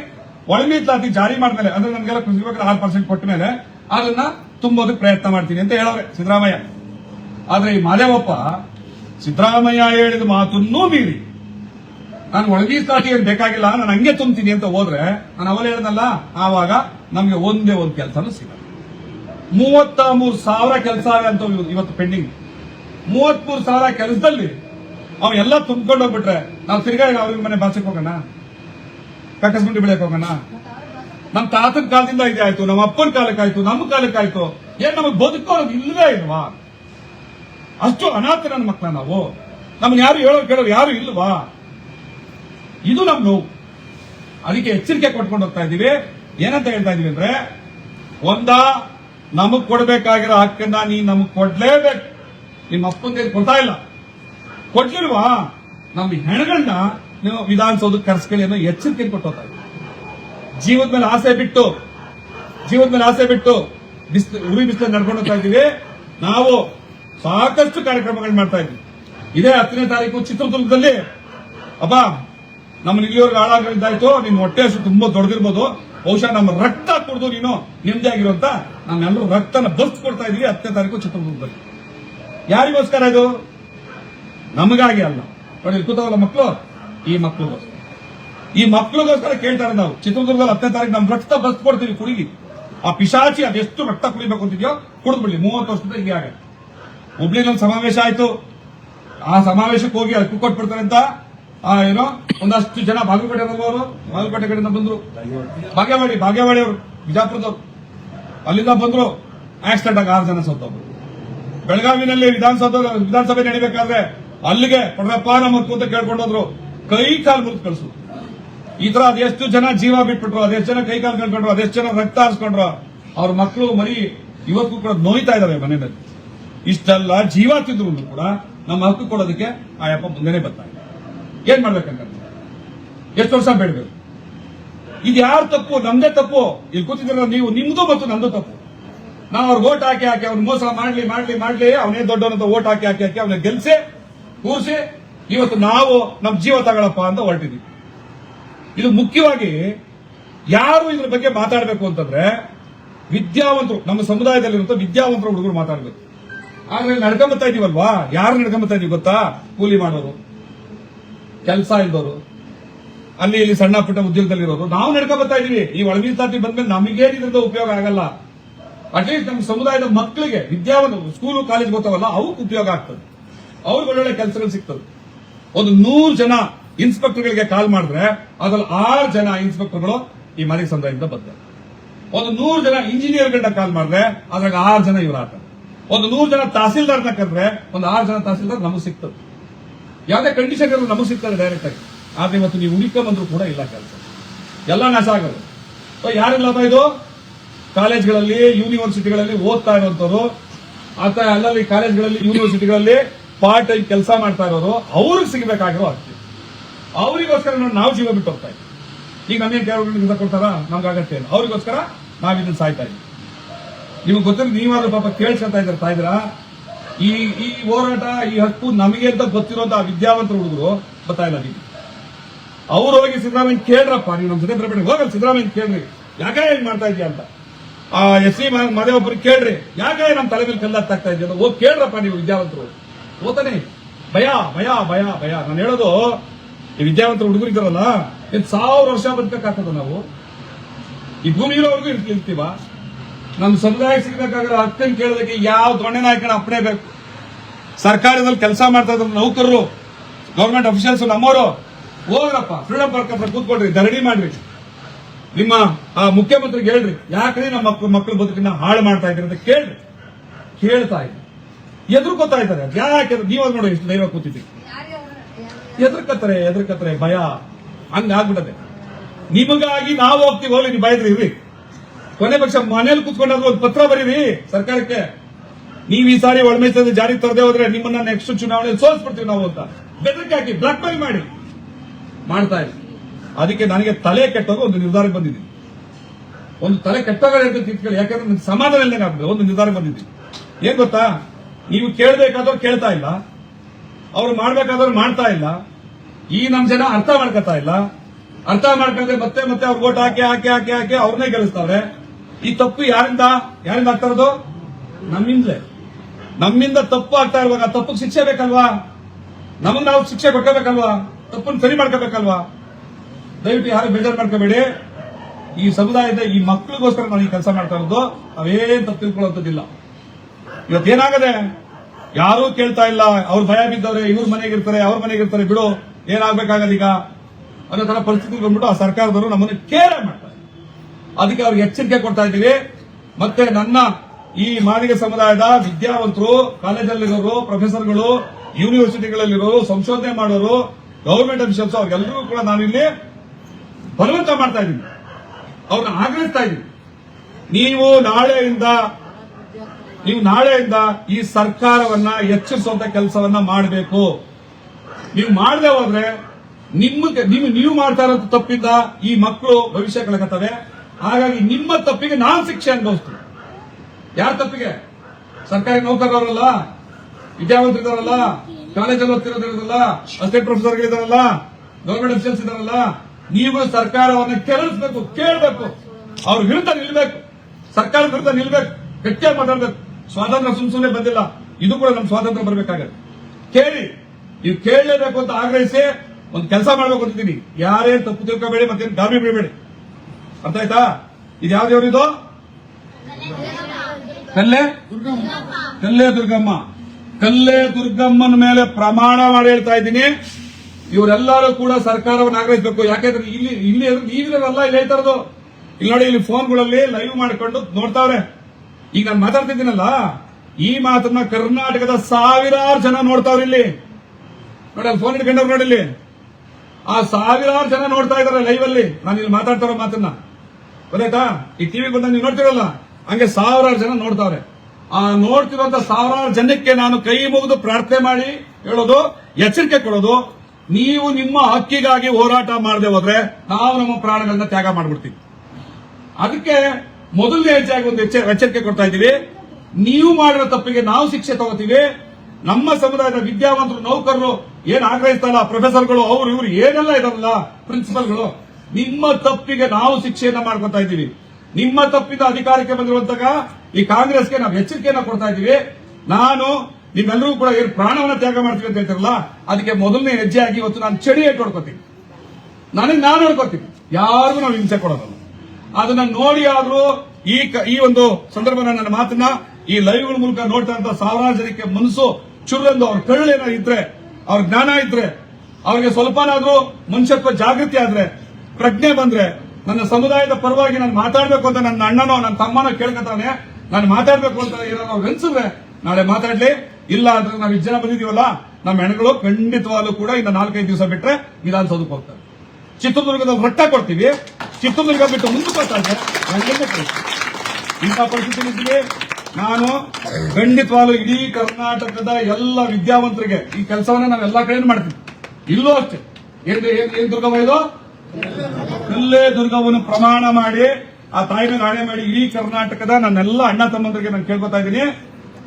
ಒಳಮೀಸಲಾತಿ ಜಾರಿ ಮಾಡಿದ್ಮೇಲೆ, ಅಂದ್ರೆ ನಮಗೆಲ್ಲ ಕೃಷಿ ಬಗ್ಗೆ ಆರು ಪರ್ಸೆಂಟ್ ಕೊಟ್ಟ ಮೇಲೆ ಅದನ್ನ ತುಂಬೋದಕ್ಕೆ ಪ್ರಯತ್ನ ಮಾಡ್ತೀನಿ ಅಂತ ಹೇಳೋರೆ ಸಿದ್ದರಾಮಯ್ಯ. ಆದ್ರೆ ಈ ಮಾದೇವಪ್ಪ ಸಿದ್ದರಾಮಯ್ಯ ಹೇಳಿದ ಮಾತನ್ನೂ ಮೀರಿ. ನಾನು ಒಳಮೀಸಲಾತಿ ಏನು ಬೇಕಾಗಿಲ್ಲ, ನಾನು ಹಂಗೆ ತುಂಬ್ತೀನಿ ಅಂತ ಹೋದ್ರೆ, ನಾನು ಅವಲೇ ಹೇಳ್ದಲ್ಲ, ಆವಾಗ ನಮಗೆ ಒಂದೇ ಒಂದು ಕೆಲಸನೂ ಸಿಗಲ್ಲ. ಮೂವತ್ತ ಮೂರು ಸಾವಿರ ಕೆಲಸ ಅಂತ ಇವತ್ತು ಪೆಂಡಿಂಗ್. ಮೂವತ್ಮೂರು ಸಾವಿರ ಕೆಲಸದಲ್ಲಿ ಅವ್ರೆಲ್ಲ ಎಲ್ಲ ತುಂಬ್ಕೊಂಡು ಹೋಗ್ಬಿಟ್ರೆ ನಾವು ತಿರ್ಗಾ ಅವ್ರಿಗೆ ಮನೆ ಬಾಸಕ್ಕೆ ಹೋಗೋಣ? ಕಕ್ಕಸ್ಗುಂಡಿ ಬೆಳೆಯಕ್ ಹೋಗೋಣ? ನಮ್ ತಾತನ ಕಾಲದಿಂದ ಇದೆ ಆಯ್ತು ನಮ್ಮ ಅಪ್ಪನ ಕಾಲಕ್ಕಾಯ್ತು ನಮ್ಮ ಕಾಲಕ್ಕಾಯ್ತು ಏನ್ ನಮಗ್ ಬದುಕೋದು ಇಲ್ಲವೇ ಇಲ್ವಾ? ಅಷ್ಟು ಅನಾಥ ನನ್ನ ಮಕ್ಕಳ ನಾವು. ನಮ್ಗೆ ಯಾರು ಹೇಳೋರು ಕೇಳೋರು ಯಾರು ಇಲ್ವಾ? ಇದು ನಮ್ ನೋವು. ಅದಕ್ಕೆ ಎಚ್ಚರಿಕೆ ಕೊಟ್ಕೊಂಡು ಹೋಗ್ತಾ ಇದೀವಿ. ಏನಂತ ಹೇಳ್ತಾ ಇದೀವಿ ಅಂದ್ರೆ, ಒಂದ, ನಮಗ್ ಕೊಡ್ಬೇಕಾಗಿರೋ ಹಕ್ಕನ್ನ ನೀ ನಮಗ್ ಕೊಡ್ಲೇಬೇಕು. ನಿಮ್ಮ ಅಪ್ಪಂದೇನು ಕೊಡ್ತಾ ಇಲ್ಲ. ಕೊಡ್ಲಿಲ್ವಾ? ನಮ್ಮ ಹೆಣಗಳನ್ನ ನೀವು ವಿಧಾನಸೌಧಕ್ಕೆ ಕರ್ಸ್ಕೊಳ್ಳಿ ಅನ್ನೋ ಎಚ್ಚರಿಕೆ ಕೊಟ್ಟು ಹೋಗ್ತಾ ಜೀವದ ಮೇಲೆ ಆಸೆ ಬಿಟ್ಟು, ಜೀವದ ಮೇಲೆ ಆಸೆ ಬಿಟ್ಟು ಉರಿ ಬಿಸಿಲು ನಡ್ಕೊಂಡು ಹೋಗ್ತಾ ಇದ್ದೀವಿ. ನಾವು ಸಾಕಷ್ಟು ಕಾರ್ಯಕ್ರಮಗಳು ಮಾಡ್ತಾ ಇದ್ವಿ. ಇದೇ ಹತ್ತನೇ ತಾರೀಕು ಚಿತ್ರದುರ್ಗದಲ್ಲಿ. ಅಪ್ಪ ನಮ್ಮ ಇಲ್ಲಿವರೆಗೆ ಹಾಳಾಗಿದ್ದಾಯ್ತು ನಿನ್ ಹೊಟ್ಟೆ ಅಷ್ಟು ತುಂಬಾ ದೊಡ್ಡದಿರ್ಬೋದು ಬಹುಶಃ ನಮ್ಮ ರಕ್ತ ಕುಡಿದು ನೀನು ನೆಮ್ಮದಿ ಆಗಿರುವಂತ ನಮ್ಮೆಲ್ಲರೂ ರಕ್ತನ ಬಸ್ ಕೊಡ್ತಾ ಇದೀವಿ ಹತ್ತನೇ ತಾರೀಕು ಚಿತ್ರದುರ್ಗದಲ್ಲಿ. ಯಾರಿಗೋಸ್ಕರ ಇದು? ನಮಗಾಗಿ ಅಲ್ಲ. ನೋಡಿ ಕೂತವಲ್ಲ ಮಕ್ಕಳು? ಈ ಮಕ್ಕಳಿಗೋಸ್ಕರ. ಈ ಮಕ್ಕಳಿಗೋಸ್ಕರ ಕೇಳ್ತಾರೆ ನಾವು. ಚಿತ್ರದುರ್ಗದಲ್ಲಿ ಹತ್ತನೇ ತಾರೀಕು ನಮ್ ರಕ್ತ ಬಸ್ ಕೊಡ್ತೀವಿ, ಕುಡಿಲಿ. ಆ ಪಿಶಾಚಿ ಅದೆಷ್ಟು ರಕ್ತ ಕುಡಿಬೇಕು ಅಂತಿದ್ಯೋ ಕುಡಿದ್ಬಿಡ್ಲಿ ಮೂವತ್ತು ವರ್ಷದ ಹೀಗೆ ಆಗ ಹುಬ್ಳಿನಲ್ಲಿ ಸಮಾವೇಶ ಆಯ್ತು. ಆ ಸಮಾವೇಶಕ್ಕೆ ಹೋಗಿ ಅಲ್ಲಿ ಕೊಟ್ಬಿಡ್ತಾರೆ ಅಂತ. ಆ, ಏನೋ, ಒಂದಷ್ಟು ಜನ ಬಾಗಲಕೋಟೆ ಅವರು ಬಾಗಲಕೋಟೆ ಕಡೆಯಿಂದ ಬಂದ್ರು. ಭಾಗ್ಯವಾಡಿ ಭಾಗ್ಯವಾಡಿ ಅವರು, ಬಿಜಾಪುರದವ್ರು. ಅಲ್ಲಿಂದ ಬಂದ್ರು. ಆಕ್ಸಿಡೆಂಟ್ ಆಗಿ ಆರು ಜನ ಸತ್ತೋದ್ರು. ಬೆಳಗಾವಿನಲ್ಲಿ ವಿಧಾನಸೌಧ, ವಿಧಾನಸಭೆ ನಡಿಬೇಕಾದ್ರೆ ಅಲ್ಲಿಗೆ ಪಡ್ರಪ್ಪ ನಮ್ಮ ಅಂತ ಕೇಳ್ಕೊಂಡು ಹೋದ್ರು. ಕೈ ಕಾಲು ಮುರಿದು ಕಳಿಸು. ಈ ತರ ಅದೆಷ್ಟು ಜನ ಜೀವ ಬಿಟ್ಬಿಟ್ರು ಅದೆಷ್ಟು ಜನ ಕೈ ಕಾಲು ಕಳ್ಕೊಂಡ್ರು ಅದೆಷ್ಟು ಜನ ರಕ್ತ ಹಾರಿಸ್ಕೊಂಡ್ರು, ಅವ್ರ ಮಕ್ಕಳು ಮರಿ ಇವತ್ತು ಕೂಡ ನೋಯ್ತಾ ಇದಾವೆ ಮನೆಯಲ್ಲಿ ಇಷ್ಟೆಲ್ಲ ಜೀವ ತಿಂದ್ರು ಕೂಡ ನಮ್ಮ ಹಕ್ಕು ಕೊಡೋದಕ್ಕೆ ಆ ಯಪ್ಪ ಮುಂದೆನೆ ಬರ್ತಾ ಇದೆ ಏನ್ ಮಾಡ್ಬೇಕಂತ ಎಷ್ಟು ವರ್ಷ ಬೇಡಬೇಕು ಇದು ಯಾರು ತಪ್ಪು? ನಮ್ದೇ ತಪ್ಪು. ಇಲ್ಲಿ ಕೂತಿದ್ರ ನೀವು, ನಿಮ್ದು ಮತ್ತು ನಂದು ತಪ್ಪು. ನಾವು ಅವ್ರಿಗೆ ಓಟ್ ಹಾಕಿ ಹಾಕಿ ಅವ್ನ ಮೋಸ ಮಾಡ್ಲಿ ಮಾಡ್ಲಿ ಮಾಡ್ಲಿ, ಅವನೇ ದೊಡ್ಡವನಂತ ಓಟ್ ಹಾಕಿ ಹಾಕಿ ಹಾಕಿ ಅವನ ಗೆಲ್ಸೆ, ಕೂರಿಸಿ ಇವತ್ತು ನಾವು ನಮ್ಮ ಜೀವ ತಗೊಳಪ್ಪ ಅಂತ ಹೊರಟಿದ್ವಿ. ಇದು ಮುಖ್ಯವಾಗಿ ಯಾರು ಇದ್ರ ಬಗ್ಗೆ ಮಾತಾಡಬೇಕು ಅಂತಂದ್ರೆ ವಿದ್ಯಾವಂತರು, ನಮ್ಮ ಸಮುದಾಯದಲ್ಲಿರುವಂತ ವಿದ್ಯಾವಂತರು ಹುಡುಗರು ಮಾತಾಡಬೇಕು. ಆದ್ರೆ ನಡ್ಕೊಂಬತ್ತಾ ಇದೀವಲ್ವಾ? ಯಾರು ನಡ್ಕೊಂಬತ್ತಾ ಇದೀವಿ ಗೊತ್ತಾ? ಕೂಲಿ ಮಾಡೋರು, ಕೆಲಸ ಇಲ್ದವರು ಅಲ್ಲಿ ಇಲ್ಲಿ ಸಣ್ಣ ಪುಟ್ಟ ಉದ್ಯೋಗದಲ್ಲಿರೋರು. ನಾವು ನಡ್ಕೊಂಬತ್ತಾ ಇದೀವಿ. ಈ ಬಂದ ಬಂದ್ಮೇಲೆ ನಮಗೇನು ಇದರಿಂದ ಉಪಯೋಗ ಆಗಲ್ಲ. ಅಟ್ಲೀಸ್ಟ್ ನಮ್ಮ ಸಮುದಾಯದ ಮಕ್ಕಳಿಗೆ ವಿದ್ಯಾವಂತ ಸ್ಕೂಲು ಕಾಲೇಜ್ ಗೊತ್ತಾವಲ್ಲ ಅವಕ್ಕೆ ಉಪಯೋಗ ಆಗ್ತದೆ. ಅವ್ರಿಗೆ ಒಳ್ಳೊಳ್ಳೆ ಕೆಲಸಗಳು ಸಿಗ್ತದೆ. ಒಂದು ನೂರು ಜನ ಇನ್ಸ್ಪೆಕ್ಟರ್ಗಳಿಗೆ ಕಾಲ್ ಮಾಡಿದ್ರೆ ಅದ್ರಲ್ಲಿ ಆರು ಜನ ಇನ್ಸ್ಪೆಕ್ಟರ್ಗಳು ಈ ಮನೆ ಸಂದಾಯದಿಂದ ಬರ್ತಾರೆ ಒಂದು ನೂರು ಜನ ಇಂಜಿನಿಯರ್ಗಳನ್ನ ಕಾಲ್ ಮಾಡಿದ್ರೆ ಅದ್ರಾಗ ಆರು ಜನ ಇವ್ರು ಆಗ್ತಾರೆ ಒಂದು ನೂರು ಜನ ತಹಸೀಲ್ದಾರ್ನ ಕರೆದ್ರೆ ಒಂದು ಆರು ಜನ ತಹಸೀಲ್ದಾರ್ ನಮಗೆ ಸಿಗ್ತದೆ ಯಾವುದೇ ಕಂಡೀಷನ್ ಇರೋದು ನಮಗೆ ಸಿಗ್ತದೆ ಡೈರೆಕ್ಟ್ ಆಗಿ. ಆದ್ರೆ ಇವತ್ತು ನೀವು ಹುಡುಕೊಂಬಂದ್ರು ಕೂಡ ಇಲ್ಲ ಕೆಲಸ. ಎಲ್ಲ ನಾಶ ಆಗೋದು. ಸೊ ಲಾಭ ಇದು? ಕಾಲೇಜ್ಗಳಲ್ಲಿ ಯೂನಿವರ್ಸಿಟಿಗಳಲ್ಲಿ ಓದ್ತಾ ಇರುವಂತವ್ರು ಅಥವಾ ಅಲ್ಲಲ್ಲಿ ಕಾಲೇಜ್ಗಳಲ್ಲಿ ಯೂನಿವರ್ಸಿಟಿಗಳಲ್ಲಿ ಪಾರ್ಟ್ ಟೈಮ್ ಕೆಲಸ ಮಾಡ್ತಾ ಇರೋರು, ಅವ್ರಿಗೆ ಸಿಗಬೇಕಾಗಿರೋ ಅಕ್ಕಿ. ಅವರಿಗೋಸ್ಕರ ನಾವು ಜೀವ ಬಿಟ್ಟು ಹೋಗ್ತಾ ಇದ್ದೀವಿ ಈಗ ನಮ್ಗೇನು ಕೇಳೋದ್ರಿಂದ ಕೊಡ್ತಾರ? ನಮ್ಗಾಗತ್ತೆ ಇಲ್ಲ ಅವರಿಗೋಸ್ಕರ ನಾವು ಇದನ್ನ ಸಾಯ್ತಾ ಇದ್ದೀವಿ ನಿಮ್ಗೆ ಗೊತ್ತಿಲ್ಲ, ನೀವಾದ್ರೂ ಪಾಪ ಕೇಳ್ಸ್ಕೊತಾ ಇದ್ದಾರೆ ತಾಯಿದ್ರಾ? ಈ ಈ ಹೋರಾಟ, ಈ ಹಕ್ಕು ನಮಗೆ ಅಂತ ಗೊತ್ತಿರೋ ವಿದ್ಯಾವಂತ ಹುಡುಗರು ಬರ್ತಾ ಇಲ್ಲ ನೀವು ಅವ್ರು ಹೋಗಿ ಸಿದ್ದರಾಮಯ್ಯ ಕೇಳ್ರಪ್ಪ, ನೀವು ನಮ್ಮ ಜೊತೆ ಬರಬೇಡಿ. ಹೋಗಲ್ಲ, ಸಿದ್ದರಾಮಯ್ಯ ಕೇಳ್ರಿ. ಯಾಕೆ ಹಿಂಗ್ ಮಾಡ್ತಾ ಇದೀಯ ಅಂತ. ಆ ಎಸ್ ಸಿ ಮದೇವೊಬ್ಬರು ಕೇಳ್ರಿ. ಯಾಕೆ ನಮ್ಮ ತಲೆ ಮೇಲೆ ಕಲ್ಲಾಗ್ತಾ ಇದೆಯಾ ಹೋಗಿ ಕೇಳ್ರಪ್ಪ ನೀವು ವಿದ್ಯಾವಂತರು. ಓತಾನೆ ಭಯ ಭಯ ಭಯ ಭಯ. ನಾನು ಹೇಳೋದು, ಈ ವಿದ್ಯಾವಂತ ಹುಡುಗರು ಇದ್ದಾರಲ್ಲ ಇದು ಸಾವಿರ ವರ್ಷ ಬದುಕಕ್ಕಾಗ್ತದ ನಾವು? ಈ ಭೂಮಿ ಇರೋವರೆಗೂ ಇರ್ತಿ- ಇರ್ತೀವ? ನಮ್ಮ ಸಮುದಾಯ ಸಿಗ್ಬೇಕಾಗಿರೋ ಹಕ್ಕನ್ನು ಕೇಳೋದಕ್ಕೆ ಯಾವ ದೊಣ್ಣೆ ನಾಯಕನ ಅಪ್ಪಣೆ ಬೇಕು. ಸರ್ಕಾರದಲ್ಲಿ ಕೆಲಸ ಮಾಡ್ತಾ ಇದ್ರು ನೌಕರರು ಗೌರ್ಮೆಂಟ್ ಅಫಿಷಿಯಲ್ಸ್ ನಮ್ಮವರು ಹೋಗ್ರಪ್ಪ ಫ್ರೀಡಮ್ ಪಾರ್ಕ್ ಹತ್ರ ಕೂತ್ಕೊಳ್ರಿ, ಧರಣಿ ಮಾಡ್ರಿ. ನಿಮ್ಮ, ಆ, ಮುಖ್ಯಮಂತ್ರಿಗೆ ಹೇಳ್ರಿ. ಯಾಕ್ರಿ ನಮ್ಮ ಮಕ್ಕಳು ಬದುಕನ್ನ ಹಾಳು ಮಾಡ್ತಾ ಇದ್ರಿ ಅಂತ ಕೇಳ್ರಿ. ಕೇಳ್ತಾ ಇದ್ರಿ ಎದುರ್ಕೋತಾ ಇದ್ದಾರೆ. ಯಾಕೆ ನೀವಾಗ ನೋಡಿ ಇಷ್ಟು ಧೈರ್ಯ ಕೂತಿದ್ದೀವಿ ಎದುರ್ಕತ್ತಾರೆ ಎದುರ್ಕತ್ತಾರೆ ಭಯ. ಹಂಗ ಆಗ್ಬಿಟ್ಟದೆ ನಿಮಗಾಗಿ ನಾವು ಹೋಗ್ತೀವಿ, ಹೋಗ್ಲಿ, ನೀವು ಭಯದ್ರಿ ಇರ್ರಿ. ಕೊನೆ ಪಕ್ಷ ಮನೇಲಿ ಕುತ್ಕೊಂಡಾದ್ರು ಒಂದು ಪತ್ರ ಬರೀರಿ ಸರ್ಕಾರಕ್ಕೆ. ನೀವು ಈ ಸಾರಿ ಒಳಮೇಸದ ಜಾರಿ ತರದೆ ಹೋದ್ರೆ ನಿಮ್ಮನ್ನ ನೆಕ್ಸ್ಟ್ ಚುನಾವಣೆ ಸೋಲಿಸ್ಬಿಡ್ತೀವಿ ನಾವು ಅಂತ. ಬೆದರಿಕೆ ಹಾಕಿ, ಬ್ಲಾಕ್ ಮೇಲ್ ಮಾಡಿ. ಮಾಡ್ತಾ ಇಲ್ಲ ಅದಕ್ಕೆ ನನಗೆ ತಲೆ ಕೆಟ್ಟೋಗ ಒಂದು ನಿರ್ಧಾರಕ್ಕೆ ಬಂದಿದ್ದೀನಿ. ಒಂದು ತಲೆ ಕೆಟ್ಟೋಗ ತಿಳ್ಕೊಳ್ಳಿ. ಯಾಕಂದ್ರೆ ನನಗೆ ಸಮಾಧಾನ ಆಗ್ತದೆ ಒಂದು ನಿರ್ಧಾರಕ್ಕೆ ಬಂದಿದ್ದೀನಿ. ಏನ್ ಗೊತ್ತಾ? ನೀವು ಕೇಳಬೇಕಾದವ್ರು ಕೇಳ್ತಾ ಇಲ್ಲ. ಅವ್ರು ಮಾಡ್ಬೇಕಾದವ್ರು ಮಾಡ್ತಾ ಇಲ್ಲ. ಈ ನಮ್ ಜನ ಅರ್ಥ ಮಾಡ್ಕೊತಾ ಇಲ್ಲ. ಅರ್ಥ ಮಾಡ್ಕೊಂಡ್ರೆ ಮತ್ತೆ ಮತ್ತೆ ಅವ್ರು ಓಟ್ ಹಾಕಿ ಹಾಕಿ ಹಾಕಿ ಹಾಕಿ ಅವ್ರನ್ನೇ ಗೆಲ್ಲಿಸ್ತಾವ್ರೆ. ಈ ತಪ್ಪು ಯಾರಿಂದ ಯಾರಿಂದ ಆಗ್ತಾ ಇರೋದು? ನಮ್ಮಿಂದಲೇ. ನಮ್ಮಿಂದ ತಪ್ಪು ಆಗ್ತಾ ಇರುವಾಗ ತಪ್ಪಿಗೆ ಶಿಕ್ಷೆ ಬೇಕಲ್ವಾ? ನಮಗ್ ನಾವು ಶಿಕ್ಷೆ ಕೊಡ್ಕೋಬೇಕಲ್ವಾ ತಪ್ಪನ್ನು ಸರಿ ಮಾಡ್ಕೋಬೇಕಲ್ವಾ? ದಯವಿಟ್ಟು ಯಾರು ಬೇಜಾರು ಮಾಡ್ಕೋಬೇಡಿ. ಈ ಸಮುದಾಯದ ಈ ಮಕ್ಕಳಿಗೋಸ್ಕರ ನಾವು ಈ ಕೆಲಸ ಮಾಡ್ತಾ ಇರೋದು. ಅವೇನ್ ತಪ್ಪು ತಿಳ್ಕೊಳ್ಳೋದಿಲ್ಲ ಇವತ್ತೇನಾಗದೆ? ಯಾರೂ ಕೇಳ್ತಾ ಇಲ್ಲ. ಅವ್ರು ಭಯ ಬಿದ್ದವ್ರೆ, ಇವ್ರ ಮನೆಗೆ ಇರ್ತಾರೆ ಅವ್ರ ಮನೆಗೆ ಇರ್ತಾರೆ ಬಿಡು, ಏನಾಗಬೇಕಾಗಲ್ಲ ಈಗ? ಅನ್ನೋ ತರ ಪರಿಸ್ಥಿತಿ ಬಂದ್ಬಿಟ್ಟು ಆ ಸರ್ಕಾರದವರು ನಮ್ಮನ್ನು ಕೇರ್ ಮಾಡ್ತಾರೆ. ಅದಕ್ಕೆ ಅವ್ರಿಗೆ ಎಚ್ಚರಿಕೆ ಕೊಡ್ತಾ ಇದ್ದೀವಿ. ಮತ್ತೆ ನನ್ನ ಈ ಮಾದಿಗ ಸಮುದಾಯದ ವಿದ್ಯಾವಂತರು, ಕಾಲೇಜಲ್ಲಿರೋರು, ಪ್ರೊಫೆಸರ್ಗಳು, ಯೂನಿವರ್ಸಿಟಿಗಳಲ್ಲಿರೋರು, ಸಂಶೋಧನೆ ಮಾಡೋರು ಗೌರ್ಮೆಂಟ್ ಅಫಿಷಿಯಲ್ಸ್ ಅವ್ರಿಗೆಲ್ಲರಿಗೂ ಕೂಡ ನಾನಿಲ್ಲಿ ಬಲವಂತ ಮಾಡ್ತಾ ಇದ್ದೀನಿ. ಅವ್ರನ್ನ ಆಗ್ರಹಿಸ್ತಾ ಇದ್ದೀನಿ. ನೀವು ನಾಳೆಯಿಂದ ನೀವು ನಾಳೆಯಿಂದ ಈ ಸರ್ಕಾರವನ್ನ ಎಚ್ಚರಿಸುವಂತ ಕೆಲಸವನ್ನ ಮಾಡಬೇಕು. ನೀವು ಮಾಡದೆ ಹೋದ್ರೆ ನಿಮ್ಮ ನೀವು ನೀವು ಮಾಡ್ತಾ ಇರೋ ತಪ್ಪಿಂದ ಈ ಮಕ್ಕಳು ಭವಿಷ್ಯ ಕಳಕತ್ತವೆ ಹಾಗಾಗಿ ನಿಮ್ಮ ತಪ್ಪಿಗೆ ನಾನು ಶಿಕ್ಷೆ ಅನುಭವಿಸ್ತೀನಿ ಯಾರ ತಪ್ಪಿಗೆ? ಸರ್ಕಾರಿ ನೌಕರರಲ್ಲ ವಿದ್ಯಾವಂತರಿದಾರಲ್ಲ? ಕಾಲೇಜಲ್ಲಿ ಓದ್ತಿರೋದಿರೋದಲ್ಲ ಅಸಿಸ್ಟೆಂಟ್ ಪ್ರೊಫೆಸರ್ಗಳಿದಾರಲ್ಲ ಗೌರ್ಮೆಂಟ್ ಅಫಿಷಿಯಲ್ಸ್ ಇದಾರಲ್ಲ? ನೀವು ಸರ್ಕಾರವನ್ನ ಕೆರಳಿಸಬೇಕು, ಕೇಳಬೇಕು. ಅವ್ರ ವಿರುದ್ಧ ನಿಲ್ಬೇಕು. ಸರ್ಕಾರದ ವಿರುದ್ಧ ನಿಲ್ಬೇಕು. ಗಟ್ಟಿಯಾಗಿ ಮಾತಾಡ್ಬೇಕು. ಸ್ವಾತಂತ್ರ್ಯ ಸುಮ್ ಸುಮ್ಮನೆ ಬಂದಿಲ್ಲ. ಇದು ಕೂಡ ನಮ್ಮ ಸ್ವಾತಂತ್ರ್ಯ ಬರಬೇಕಾಗತ್ತೆ. ಕೇಳಿ. ನೀವು ಕೇಳಲೇಬೇಕು ಅಂತ ಆಗ್ರಹಿಸಿ ಒಂದು ಕೆಲಸ ಮಾಡ್ಬೇಕು ಅಂತಿದ್ದೀನಿ. ಯಾರೇ ತಪ್ಪು ತಿಳ್ಕೊಬೇಡಿ ಮತ್ತೆ ಗಾಬಿ ಬಿಡಬೇಡಿ. ಅರ್ಥ ಆಯ್ತಾ ಇದು ಯಾವ ದೇವರಿದು ಕಲ್ಲೇ? ಕಲ್ಲೇ ದುರ್ಗಮ್ಮ. ಕಲ್ಲೇ ದುರ್ಗಮ್ಮನ ಮೇಲೆ ಪ್ರಮಾಣ ಮಾಡಿ ಹೇಳ್ತಾ ಇದ್ದೀನಿ. ಇವರೆಲ್ಲರೂ ಕೂಡ ಸರ್ಕಾರವನ್ನು ಆಗ್ರಹಿಸಬೇಕು. ಯಾಕೆಂದ್ರೆ ಇಲ್ಲಿ ಇಲ್ಲಿ ನೀವಿರಲ್ಲ ಇಲ್ಲಿ ಹೇಳ್ತಾ ಇರೋದು. ಇಲ್ಲಿ ನೋಡಿ, ಇಲ್ಲಿ ಫೋನ್ಗಳಲ್ಲಿ ಲೈವ್ ಮಾಡ್ಕೊಂಡು ನೋಡ್ತಾವ್ರೆ. ಈಗ ನಾನು ಮಾತಾಡ್ತಿದ್ದೀನಲ್ಲ, ಈ ಮಾತನ್ನ ಕರ್ನಾಟಕದ ಸಾವಿರಾರು ಜನ ನೋಡ್ತಾವ್ರೆ ಇಲ್ಲಿ. ನೋಡಿ, ಅಲ್ಲಿ ಫೋನ್ ಇಟ್ಕೊಂಡವ್ರು ನೋಡಿ ಇಲ್ಲಿ. ಆ ಸಾವಿರಾರು ಜನ ನೋಡ್ತಾ ಇದಾರೆ ಲೈವ್ ಅಲ್ಲಿ. ನಾನು ಇಲ್ಲಿ ಮಾತಾಡ್ತಾರೋ ಮಾತನ್ನ. ಗೊತ್ತಾಯ್ತಾ? ಈ ಟಿವಿ ಬಂದ ನೀವು ನೋಡ್ತಿರಲ್ಲ, ಹಂಗೆ ಸಾವಿರಾರು ಜನ ನೋಡ್ತಾವ್ರೆ. ಆ ನೋಡ್ತಿರುವಂತ ಸಾವಿರಾರು ಜನಕ್ಕೆ ನಾನು ಕೈ ಮುಗಿದು ಪ್ರಾರ್ಥನೆ ಮಾಡಿ ಹೇಳೋದು, ಎಚ್ಚರಿಕೆ ಕೊಡೋದು, ನೀವು ನಿಮ್ಮ ಹಕ್ಕಿಗಾಗಿ ಹೋರಾಟ ಮಾಡದೆ ಹೋದ್ರೆ ನಾವು ನಮ್ಮ ಪ್ರಾಣಗಳನ್ನ ತ್ಯಾಗ ಮಾಡ್ಬಿಡ್ತೀವಿ. ಅದಕ್ಕೆ ಮೊದಲನೇ ಹೆಜ್ಜೆಯಾಗಿ ಒಂದು ಎಚ್ಚ- ಎಚ್ಚರಿಕೆ ಕೊಡ್ತಾ ಇದ್ದೀವಿ. ನೀವು ಮಾಡಿರೋ ತಪ್ಪಿಗೆ ನಾವು ಶಿಕ್ಷೆ ತಗೋತೀವಿ. ನಮ್ಮ ಸಮುದಾಯದ ವಿದ್ಯಾವಂತರು, ನೌಕರರು ಏನ್ ಪ್ರೊಫೆಸರ್ ಪ್ರೊಫೆಸರ್ಗಳು, ಅವರು ಇವರು ಏನೆಲ್ಲ ಇದಾರಲ್ಲ? ಪ್ರಿನ್ಸಿಪಲ್ಗಳು. ನಿಮ್ಮ ತಪ್ಪಿಗೆ ನಾವು ಶಿಕ್ಷೆಯನ್ನ ಮಾಡ್ಕೊತಾ ಇದ್ದೀವಿ. ನಿಮ್ಮ ತಪ್ಪಿದ ಅಧಿಕಾರಕ್ಕೆ ಬಂದಿರುವಂತಹ ಈ ಕಾಂಗ್ರೆಸ್ಗೆ ನಾವು ಎಚ್ಚರಿಕೆಯನ್ನ ಕೊಡ್ತಾ ಇದ್ದೀವಿ. ನಾನು ನಿಮ್ಮೆಲ್ಲರೂ ಕೂಡ ಏನು ಪ್ರಾಣವನ್ನ ತ್ಯಾಗ ಮಾಡ್ತೀವಿ ಅಂತ ಹೇಳ್ತಾರಲ್ಲ, ಅದಕ್ಕೆ ಮೊದಲನೇ ಹೆಜ್ಜೆಯಾಗಿ ಇವತ್ತು ನಾನು ಚಳಿ ಏಟ್ ನನಗೆ ನಾನು ನೋಡ್ಕೊತೀನಿ ಯಾರಿಗೂ ನಾವು ಹಿಂಸೆ ಕೊಡೋದಲ್ಲ. ಅದನ್ನ ನೋಡಿ ಆದ್ರೂ ಈ ಈ ಒಂದು ಸಂದರ್ಭ ನನ್ನ ಮಾತನ್ನ ಈ ಲೈವ್ ಮೂಲಕ ನೋಡ್ತಾ ಸಾವಿರಾರು ಜನಕ್ಕೆ ಮನಸ್ಸು ಚುರ್ರಂದು ಅವ್ರ ಕರುಳೇನ ಇದ್ರೆ, ಅವ್ರ ಜ್ಞಾನ ಇದ್ರೆ, ಅವ್ರಿಗೆ ಸ್ವಲ್ಪನಾದ್ರೂ ಮನುಷ್ಯತ್ವ ಜಾಗೃತಿ ಆದ್ರೆ, ಪ್ರಜ್ಞೆ ಬಂದ್ರೆ, ನನ್ನ ಸಮುದಾಯದ ಪರವಾಗಿ ನಾನು ಮಾತಾಡ್ಬೇಕು ಅಂತ ನನ್ನ ಅಣ್ಣನೋ, ನನ್ನ ತಮ್ಮನೋ ಕೇಳ್ಕೊತಾನೆ, ನಾನು ಮಾತಾಡ್ಬೇಕು ಅಂತ ಏನಾದ್ರು ಅವ್ರು ನಾಳೆ ಮಾತಾಡ್ಲಿ. ಇಲ್ಲ ಅಂದ್ರೆ ನಾವು ಇಷ್ಟು ಜನ ಬಂದಿದೀವಲ್ಲ ನಮ್ಮ ಹೆಣ್ಗಳು ಖಂಡಿತವಾಗ್ಲೂ ಕೂಡ ಇನ್ನು ನಾಲ್ಕೈದು ದಿವಸ ಬಿಟ್ರೆ ವಿಧಾನಸೌಧಕ್ಕೆ ಹೋಗ್ತಾರೆ. ಚಿತ್ರದುರ್ಗದ ರೊಟ್ಟ ಕೊಡ್ತೀವಿ. ಚಿತ್ರದುರ್ಗ ಬಿಟ್ಟು ಮುಂದಕ್ಕೆ ಬರ್ತಾ ಇದ್ರೆ ರಂಗಕ್ಕೆ ಇಂಥ ಪರಿಸ್ಥಿತಿ ಇದ್ದೀವಿ ನಾನು ಖಂಡಿತವಾಗ್ಲೂ ಇಡೀ ಕರ್ನಾಟಕದ ಎಲ್ಲ ವಿದ್ಯಾವಂತರಿಗೆ ಈ ಕೆಲಸವನ್ನ ನಾವು ಎಲ್ಲಾ ಕಡೆ ಮಾಡ್ತೀವಿ. ಇಲ್ಲೂ ಅಷ್ಟೇ. ಏನ್ ಏನ್ ದುರ್ಗವ ಇದು? ಕಲ್ಲೇ ದುರ್ಗವನ್ನು ಪ್ರಮಾಣ ಮಾಡಿ, ಆ ತಾಯಿನ ಮೇಲೆ ಮಾಡಿ ಇಡೀ ಕರ್ನಾಟಕದ ನನ್ನೆಲ್ಲ ಅಣ್ಣ ತಮ್ಮಂದರಿಗೆ ನಾನು ಕೇಳ್ಕೊತಾ ಇದ್ದೀನಿ.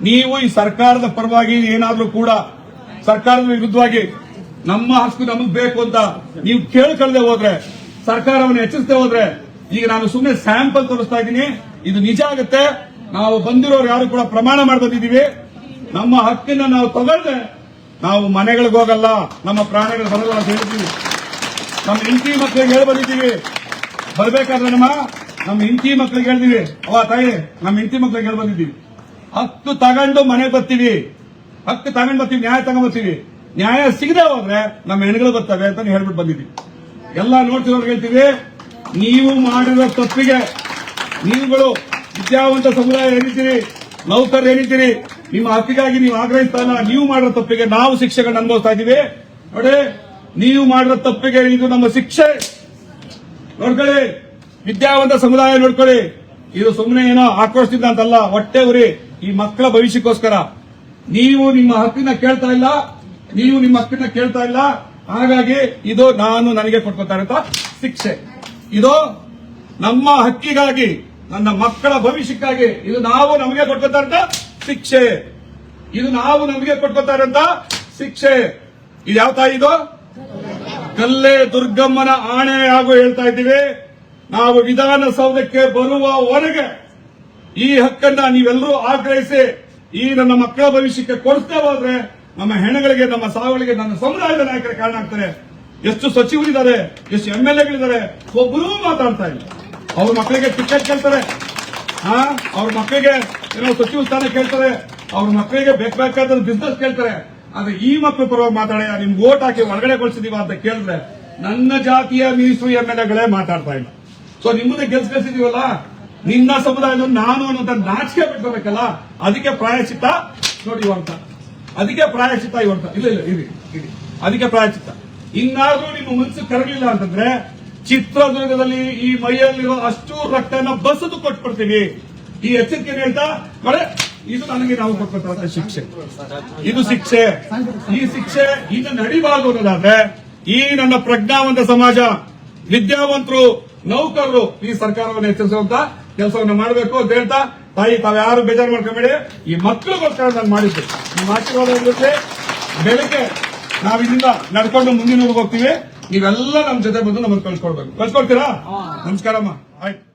ನೀವು ಈ ಸರ್ಕಾರದ ಪರವಾಗಿ ಏನಾದ್ರೂ ಕೂಡ ಸರ್ಕಾರದ ವಿರುದ್ಧವಾಗಿ ನಮ್ಮ ಹಕ್ಕು ನಮಗ್ ಬೇಕು ಅಂತ ನೀವು ಕೇಳ್ಕೊಳ್ದೆ ಹೋದ್ರೆ ಸರ್ಕಾರವನ್ನು ಎಚ್ಚರಿಸದೆ ಹೋದ್ರೆ ಈಗ ನಾನು ಸುಮ್ಮನೆ ಸ್ಯಾಂಪಲ್ ತೋರಿಸ್ತಾ ಇದ್ದೀನಿ. ಇದು ನಿಜ ಆಗುತ್ತೆ. ನಾವು ಬಂದಿರೋರು ಯಾರು ಕೂಡ ಪ್ರಮಾಣ ಮಾಡಿ ನಮ್ಮ ಹಕ್ಕನ್ನ ನಾವು ತಗೊಳ್ದೆ ನಾವು ಮನೆಗಳಿಗೆ ಹೋಗಲ್ಲ. ನಮ್ಮ ಪ್ರಾಣಗಳು ಬರಲ್ಲ ಅಂತ ಹೇಳ್ತೀವಿ ನಮ್ಮ ಹೆಂಡತಿ ಮಕ್ಕಳಿಗೆ ಹೇಳಿ ಬಂದಿದ್ದೀವಿ ಬರ್ಬೇಕಾದ್ರೆ ನಮ್ಮ ನಮ್ಮ ಹೆಂಡತಿ ಮಕ್ಕಳಿಗೆ ಹೇಳ್ತೀವಿ ಅವ ತಾಯಿ, ನಮ್ಮ ಹೆಂಡತಿ ಮಕ್ಕಳಿಗೆ ಹೇಳಿ ಬಂದಿದ್ದೀವಿ ಹಕ್ಕು ತಗೊಂಡು ಮನೆಗೆ ಬರ್ತೀವಿ. ಹಕ್ಕು ತಗೊಂಡು ಬರ್ತೀವಿ, ನ್ಯಾಯ ತಗೊಂಡ್ ಬರ್ತೀವಿ. ನ್ಯಾಯ ಸಿಗದೆ ಹೋದ್ರೆ ನಮ್ಮ ಹೆಣ್ಗಳು ಬರ್ತವೆ ಅಂತ ಹೇಳ್ಬಿಟ್ಟು ಬಂದಿದ್ದೀವಿ. ಎಲ್ಲ ನೋಡ್ತಿರೋರ್ಗೆ ಹೇಳ್ತೀವಿ ನೀವು ಮಾಡಿರೋ ತಪ್ಪಿಗೆ ನೀವುಗಳು ವಿದ್ಯಾವಂತ ಸಮುದಾಯ ಏನಿದ್ದೀರಿ ನೌಕರ್ ಏನಿದ್ದೀರಿ ನಿಮ್ಮ ಹಕ್ಕಿಗಾಗಿ ನೀವು ಆಗ್ರಹಿಸ್ತಾನ ನೀವು ಮಾಡಿರೋ ತಪ್ಪಿಗೆ ನಾವು ಶಿಕ್ಷೆಗಳನ್ನ ಅನುಭವಿಸ್ತಾ ಇದ್ದೀವಿ. ನೋಡಿ, ನೀವು ಮಾಡಿರೋ ತಪ್ಪಿಗೆ ಇದು ನಮ್ಮ ಶಿಕ್ಷೆ. ನೋಡ್ಕೊಳ್ಳಿ, ವಿದ್ಯಾವಂತ ಸಮುದಾಯ ನೋಡ್ಕೊಳ್ಳಿ. ಇದು ಸುಮ್ಮನೆ ಏನೋ ಆಕ್ರೋಶದಿಂದ ಅಂತಲ್ಲ, ಹೊಟ್ಟೆ ಉರಿ ಈ ಮಕ್ಕಳ ಭವಿಷ್ಯಕ್ಕೋಸ್ಕರ. ನೀವು ನಿಮ್ಮ ಹಕ್ಕಿನ ಕೇಳ್ತಾ ಇಲ್ಲ, ನೀವು ನಿಮ್ಮ ಹಕ್ಕಿನ ಕೇಳ್ತಾ ಇಲ್ಲ. ಹಾಗಾಗಿ ಇದು ನಾನು ನನಗೆ ಕೊಟ್ಕೊತಾ ಶಿಕ್ಷೆ. ಇದು ನಮ್ಮ ಹಕ್ಕಿಗಾಗಿ, ನನ್ನ ಮಕ್ಕಳ ಭವಿಷ್ಯಕ್ಕಾಗಿ ಇದು ನಾವು ನಮಗೆ ಕೊಟ್ಕೊತಾ ಶಿಕ್ಷೆ. ಇದು ನಾವು ನಮಗೆ ಕೊಟ್ಕೊತಾ ಶಿಕ್ಷೆ. ಇದು ಯಾವ ತಾಯಿ ಇದು? ಕಲ್ಲೇ ದುರ್ಗಮ್ಮನ ಆಣೆ ಹಾಗೂ ಹೇಳ್ತಾ ಇದ್ದೀವಿ. ನಾವು ವಿಧಾನಸೌಧಕ್ಕೆ ಬರುವವರೆಗೆ ಈ ಹಕ್ಕನ್ನ ನೀವೆಲ್ಲರೂ ಆಗ್ರಹಿಸಿ ಈ ನನ್ನ ಮಕ್ಕಳ ಭವಿಷ್ಯಕ್ಕೆ ಕೊಡಿಸ್ತೇ ಹೋದ್ರೆ ನಮ್ಮ ಹೆಣ್ಣುಗಳಿಗೆ, ನಮ್ಮ ಸಾವುಗಳಿಗೆ ನನ್ನ ಸಮುದಾಯದ ನಾಯಕರ ಕಾರಣ ಆಗ್ತಾರೆ. ಎಷ್ಟು ಸಚಿವರಿದ್ದಾರೆ, ಎಷ್ಟು ಎಂ ಎಲ್ ಎಗಳಿದ್ದಾರೆ ಒಬ್ಬರೂ ಮಾತಾಡ್ತಾ ಇಲ್ಲ. ಅವ್ರ ಮಕ್ಕಳಿಗೆ ಟಿಕೆಟ್ ಕೇಳ್ತಾರೆ. ಹಾ ಅವ್ರ ಮಕ್ಕಳಿಗೆ ಏನೋ ಸಚಿವ ಸ್ಥಾನ ಕೇಳ್ತಾರೆ. ಅವ್ರ ಮಕ್ಕಳಿಗೆ ಬೇಕಾದ ಬಿಸ್ನೆಸ್ ಕೇಳ್ತಾರೆ. ಆದ್ರೆ ಈ ಮಕ್ಕಳು ಪರವಾಗಿ ಮಾತಾಡಿ ನಿಮ್ಗೆ ಓಟ್ ಹಾಕಿ ಒಳಗಡೆ ಕೊಡ್ಸಿದೀವ ಅಂತ ಕೇಳಿದ್ರೆ ನನ್ನ ಜಾತಿಯ ಮೀಸು ಎಂ ಎಲ್ ಎಗಳೇ ಮಾತಾಡ್ತಾ ಇಲ್ಲ. ಸೊ ನಿಮ್ಮದೇ ಗೆಲ್ಸ್ ಗೆಲ್ಸಿದೀವಲ್ಲ? ನಿನ್ನ ಸಮುದಾಯದ ನಾನು ಅನ್ನೋದನ್ನ ನಾಚಿಕೆ ಬಿಟ್ಕೋಬೇಕಲ್ಲ? ಅದಕ್ಕೆ ಪ್ರಾಯಶ್ಚಿತ್ತ ನೋಡಿ ಇವಂತ ಅದಕ್ಕೆ ಪ್ರಾಯಶ್ಚಿತ ಇವಂತ ಇಲ್ಲ ಇಲ್ಲ, ಇರಿ ಇರಿ. ಅದಕ್ಕೆ ಪ್ರಾಯಶ್ಚಿತ ಇನ್ನಾದ್ರೂ ನಿಮ್ಮ ಮನಸ್ಸು ಕರಗಲಿಲ್ಲ ಅಂತಂದ್ರೆ ಚಿತ್ರದುರ್ಗದಲ್ಲಿ ಈ ಮೈಯಲ್ಲಿರೋ ಅಷ್ಟು ರಕ್ತನ ಬಸದು ಕೊಟ್ಬಿಡ್ತೀವಿ ಈ ಎಚ್ಚರಿಕೆ ಹೇಳ್ತಾ? ಕಡೆ ಇದು ನನಗೆ ನಾವು ಕೊಟ್ಕೊಳ್ತಾ ಶಿಕ್ಷೆ. ಇದು ಶಿಕ್ಷೆ. ಈ ಶಿಕ್ಷೆ ಇನ್ನು ನಡಿಬಾರದು ಅನ್ನೋದಾದ್ರೆ ಈ ನನ್ನ ಪ್ರಜ್ಞಾವಂತ ಸಮಾಜ, ವಿದ್ಯಾವಂತರು, ನೌಕರರು ಈ ಸರ್ಕಾರವನ್ನು ಎಚ್ಚರಿಸುವಂತ ಕೆಲಸವನ್ನು ಮಾಡಬೇಕು ಅಂತ ಹೇಳ್ತಾ ತಾಯಿ ತಾವ್ಯಾರು ಬೇಜಾರು ಮಾಡ್ಕೊಂಬೇಡಿ. ಈ ಮಕ್ಕಳಿಗೋಸ್ಕರ ನಾನು ಮಾಡಿದ್ದೆ. ನಿಮ್ಮ ಆಶೀರ್ವಾದ ಇರುತ್ತೆ ಬೆಳಗ್ಗೆ ನಾವು ಇಲ್ಲಿಂದ ನಡ್ಕೊಂಡು ಮುಂದಿನ ಹೋಗ್ತೀವಿ. ನೀವೆಲ್ಲ ನಮ್ಮ ಜೊತೆ ಬಂದು ನಮ್ಮನ್ನು ಕಳ್ಸ್ಕೊಡ್ಬೇಕು. ಕಳ್ಸ್ಕೊಡ್ತೀರಾ? ನಮಸ್ಕಾರಮ್ಮ. ಆಯ್ತು.